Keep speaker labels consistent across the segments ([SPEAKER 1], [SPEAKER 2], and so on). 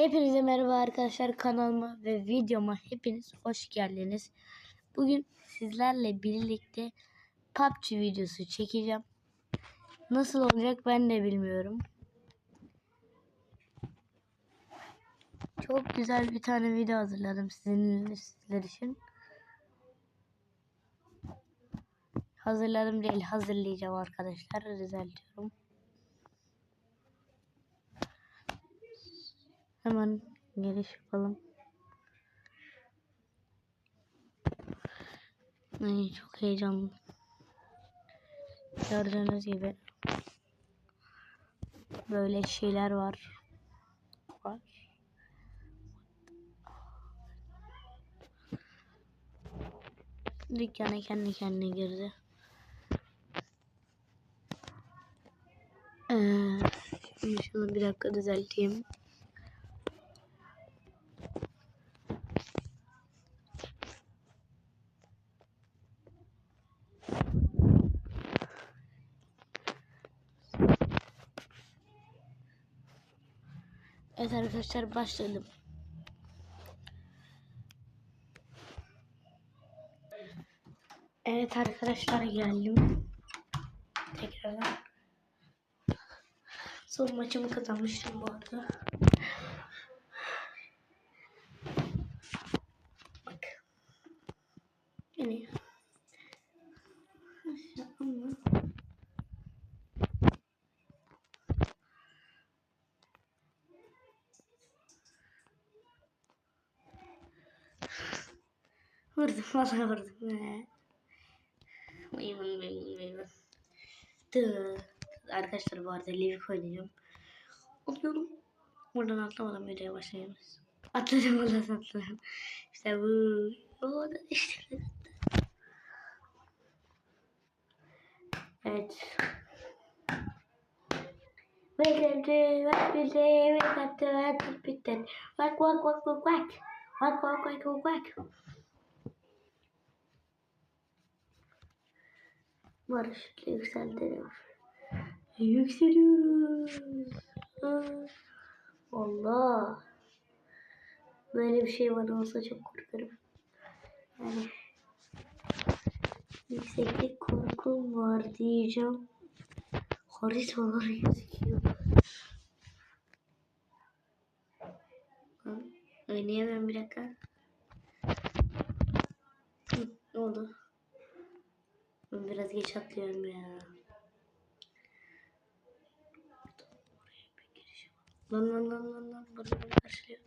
[SPEAKER 1] Hepinize merhaba arkadaşlar kanalıma ve videoma hepiniz hoş geldiniz. Bugün sizlerle birlikte PUBG videosu çekeceğim. Nasıl olacak ben de bilmiyorum. Çok güzel bir tane video hazırladım sizin sizler için. Hazırladım değil hazırlayacağım arkadaşlar düzeltiyorum. Hemen giriş yapalım. Ay, çok heyecanlı. Gördüğünüz gibi böyle şeyler var. Var. Dükkana kendi kendine girdi. Ee, şimdi şunu bir dakika düzelteyim. Evet arkadaşlar başladım. Evet arkadaşlar geldim. Tekrardan. Son maçımı kazanmıştım bu arada. Vurdum valla vurdum. Maymun maymun. Dı. Arkadaşlar bu arada Livik oynayacağım. Atlıyorum. Buradan atlamadan videoya başlayabiliriz. Atladım buradan atladım. İşte bu. O da işte. Evet. Welcome to what we say, we got to what we pretend. Quack, quack, quack, quack, quack. Quack, quack, quack, quack, quack. Barış'la yükseltiyoruz. Yükseliyoruz. Aa, Allah. Böyle bir şey bana olsa çok korkarım. Yani yükseklik korkum var diyeceğim. Haritalar gözüküyor. Lan, Oynayamıyorum bir dakika. Hı, ne oldu? Ben biraz geç atlıyorum ya. Lan lan lan lan lan. Burada beni karşılıyor.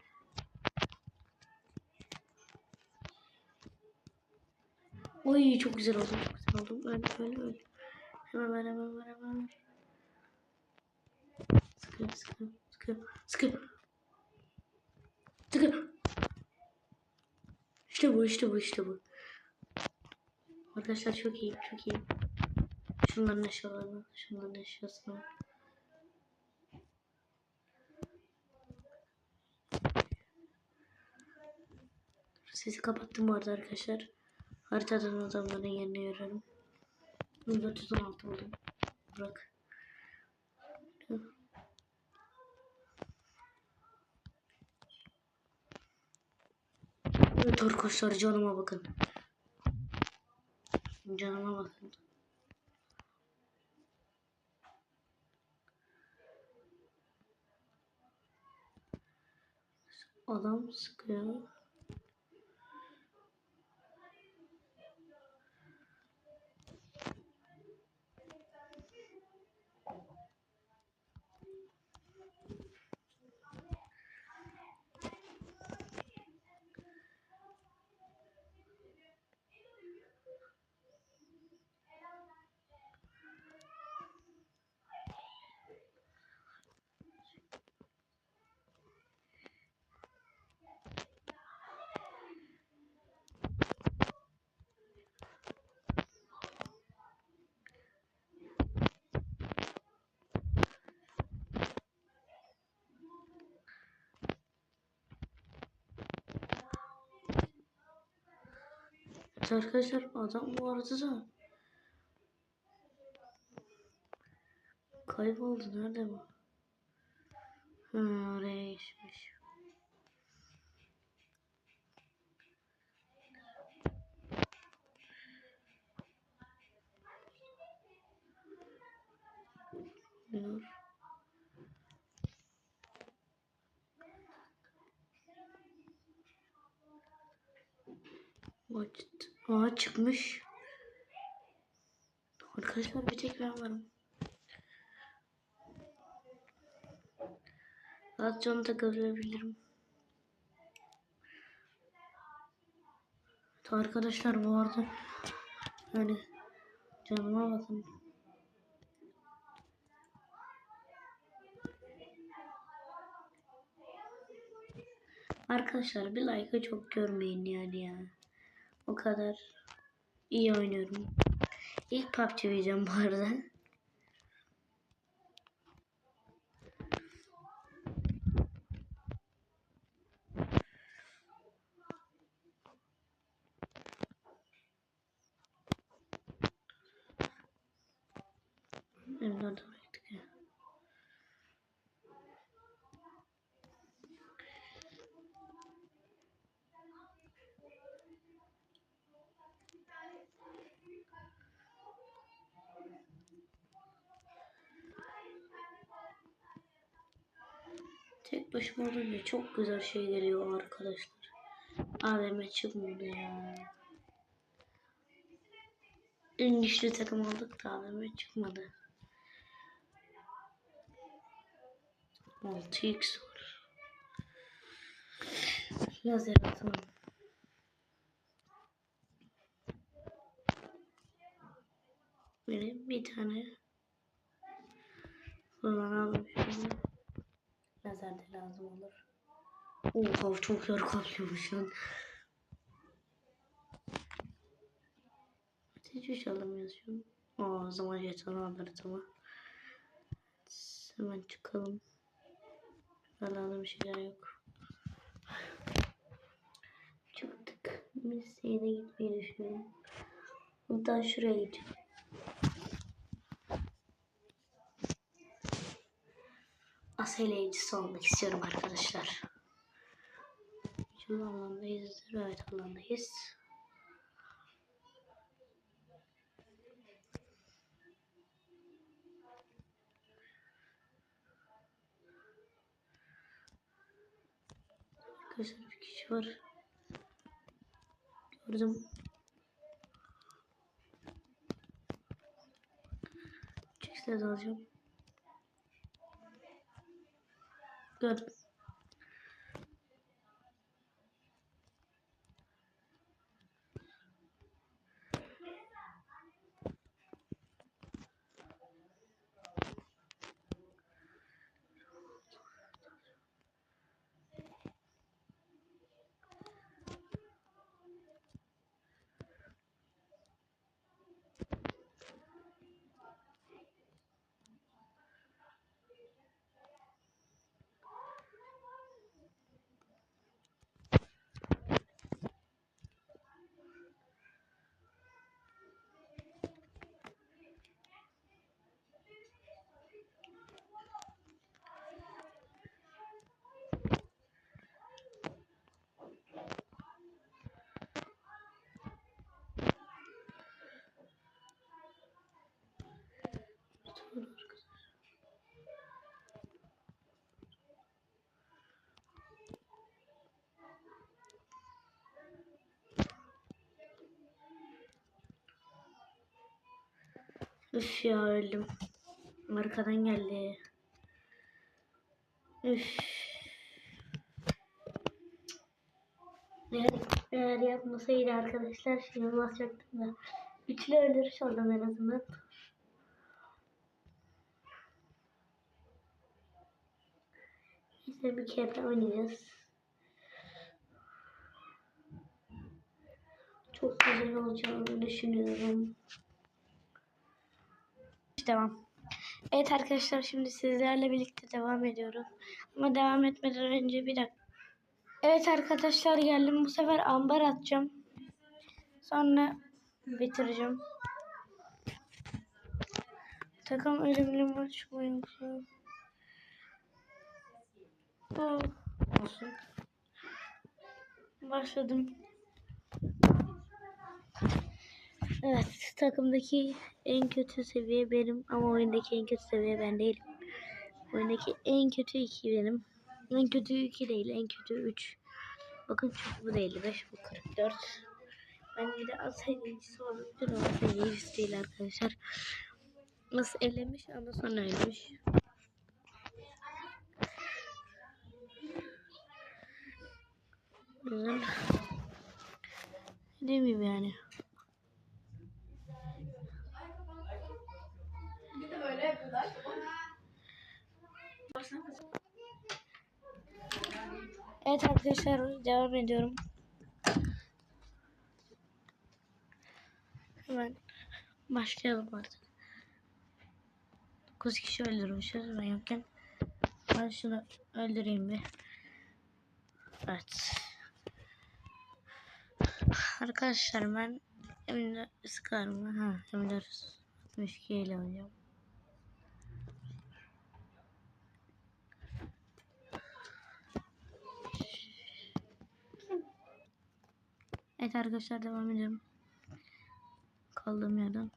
[SPEAKER 1] Oy çok güzel oldum. Çok güzel oldum. Öyle öyle öyle. Hemen hemen hemen hemen. Sıkı sıkı sıkı sıkı. Sıkı. İşte bu işte bu işte bu. Arkadaşlar çok iyi çok iyi. Şunların eşyalarını, şunların eşyasını. Sesi kapattım bu arada arkadaşlar. Haritadan adamların yerine yürüyorum. 416 oldum. Bırak. Evet arkadaşlar canıma bakın. Canıma bakın. Adam sıkıyor. Arkadaşlar adam bu arada da kayboldu nerede bu? Ha, oraya geçmiş. oynuyor. Maç Aa çıkmış. Arkadaşlar bir tek ben varım. Rahat canı takılabilirim. Arkadaşlar bu arada yani canıma bakın. Arkadaşlar bir like'ı çok görmeyin yani ya. O kadar iyi oynuyorum. İlk PUBG videom bu arada. Benim de orada bıraktık ya. Tek başıma olunca çok güzel şey geliyor arkadaşlar. AVM çıkmadı ya. En güçlü takım olduk da AVM çıkmadı. 6x var. Lazer atalım. Benim bir tane kullanalım şimdi. Lazer de lazım olur. Oha çok yer kaplıyormuş lan. Hiç bir şey alamıyoruz şu an. Aa, o zaman yeter alırız ama. Hemen çıkalım. Alalım şeyler yok. Çıktık. Mesleğe de gitmeyi düşünüyorum. Hatta şuraya gideceğim. Aseleyicisi olmak istiyorum arkadaşlar. Şu alandayız. Evet alandayız. Arkadaşlar bir kişi var. Gördüm. Çıksa da alacağım. Gördüm. Üf ya öldüm. Arkadan geldi. Üf. Eğer, eğer yapmasaydı arkadaşlar şimdi basacaktım da. Üçlü öldürüş oldum en azından. İşte bir kere oynayacağız. Çok güzel olacağını düşünüyorum. Devam. Evet arkadaşlar şimdi sizlerle birlikte devam ediyoruz. Ama devam etmeden önce bir dakika. Evet arkadaşlar geldim. Bu sefer ambar atacağım. Sonra bitireceğim. Takım ölümlü maç oyuncusu. Oh, olsun. Başladım. Evet takımdaki en kötü seviye benim ama oyundaki en kötü seviye ben değilim. Oyundaki en kötü iki benim. En kötü iki değil, en kötü üç. Bakın çünkü bu da 55, bu 44. Ben bir de az hediyesi olabilir ama az hediyesi değil arkadaşlar. Nasıl elemiş ama sonra ölmüş. Güzel. Gibi yani.
[SPEAKER 2] Bir de böyle yapıyorlar.
[SPEAKER 1] Evet arkadaşlar devam ediyorum. Hemen başlayalım artık. 9 kişi öldürmüşüz ben yokken. Ben şunu öldüreyim bir. Evet. Arkadaşlar ben M4 sıkar mı? Ha M4 62 ile oynayacağım. Evet arkadaşlar devam ediyorum. Kaldığım yerden.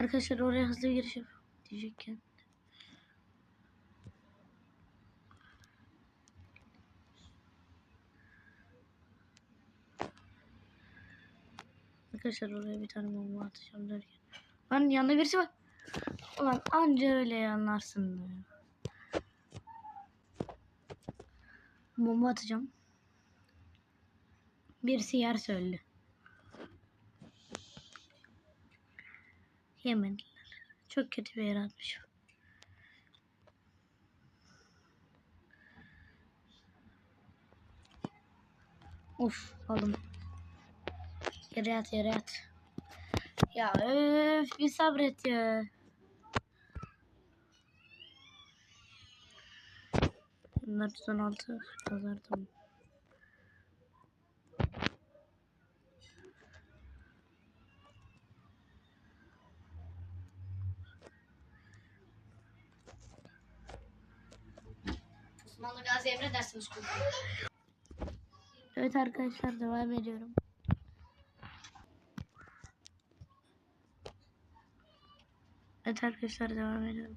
[SPEAKER 1] Arkadaşlar oraya hızlı bir giriş yap. Arkadaşlar oraya bir tane bomba atacağım derken. Lan yanında birisi var. Ulan anca öyle anlarsın be. Bomba atacağım. Birisi yer söyledi. Yemediler. Çok kötü bir yer atmış. Of aldım. Yere yat yere yat. Ya öf bir sabret ya. Bunlar 116 kazardım.
[SPEAKER 2] Osmanlı Gazi emredersiniz komutanım.
[SPEAKER 1] Evet arkadaşlar devam ediyorum. Evet arkadaşlar devam ediyorum.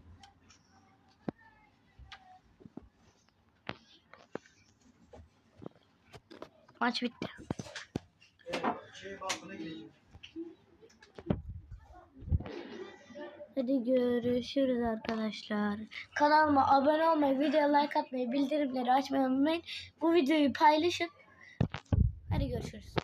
[SPEAKER 1] Maç bitti. Hadi görüşürüz arkadaşlar. Kanalıma abone olmayı, videoya like atmayı, bildirimleri açmayı unutmayın. Bu videoyu paylaşın. Hadi görüşürüz.